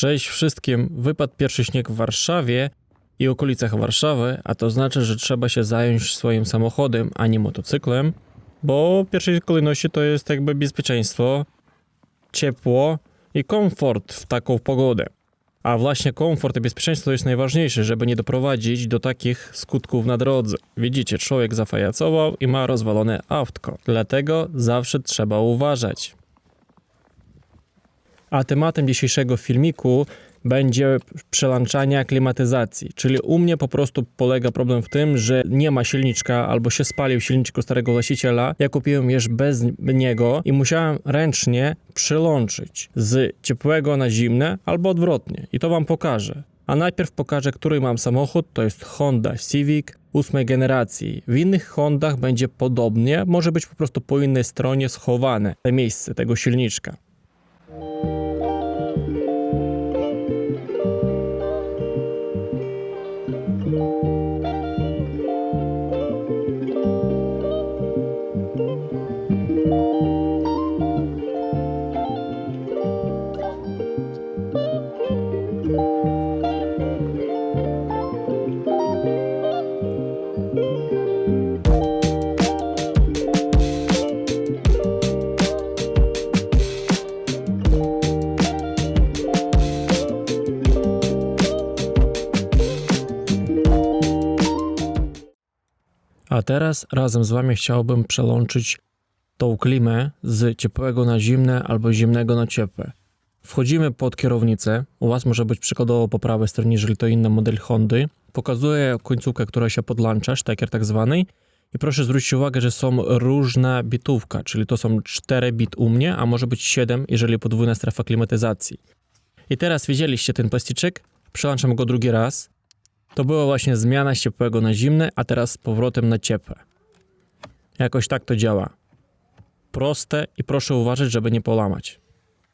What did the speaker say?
Cześć wszystkim. Wypadł pierwszy śnieg w Warszawie i okolicach Warszawy, a to znaczy, że trzeba się zająć swoim samochodem, a nie motocyklem, bo w pierwszej kolejności to jest jakby bezpieczeństwo, ciepło i komfort w taką pogodę. A właśnie komfort i bezpieczeństwo to jest najważniejsze, żeby nie doprowadzić do takich skutków na drodze. Widzicie, człowiek zafajacował i ma rozwalone autko. Dlatego zawsze trzeba uważać. A tematem dzisiejszego filmiku będzie przełączania klimatyzacji. Czyli u mnie po prostu polega problem w tym, że nie ma silniczka albo się spalił silniczek u starego właściciela. Ja kupiłem już bez niego i musiałem ręcznie przełączyć z ciepłego na zimne albo odwrotnie. I to wam pokażę. A najpierw pokażę, który mam samochód. To jest Honda Civic ósmej generacji. W innych Hondach będzie podobnie, może być po prostu po innej stronie schowane te miejsce tego silniczka. A teraz razem z Wami chciałbym przełączyć tą klimę z ciepłego na zimne albo zimnego na ciepłe. Wchodzimy pod kierownicę. U Was może być przykładowo po prawej stronie, jeżeli to inny model Hondy. Pokazuję końcówkę, która się podłącza, szteker tak zwany. I proszę zwrócić uwagę, że są różna bitówka, czyli to są 4 bit u mnie, a może być 7, jeżeli podwójna strefa klimatyzacji. I teraz widzieliście ten plasticzek, przełączam go drugi raz. To była właśnie zmiana z ciepłego na zimne, a teraz z powrotem na ciepłe. Jakoś tak to działa. Proste i proszę uważać, żeby nie połamać.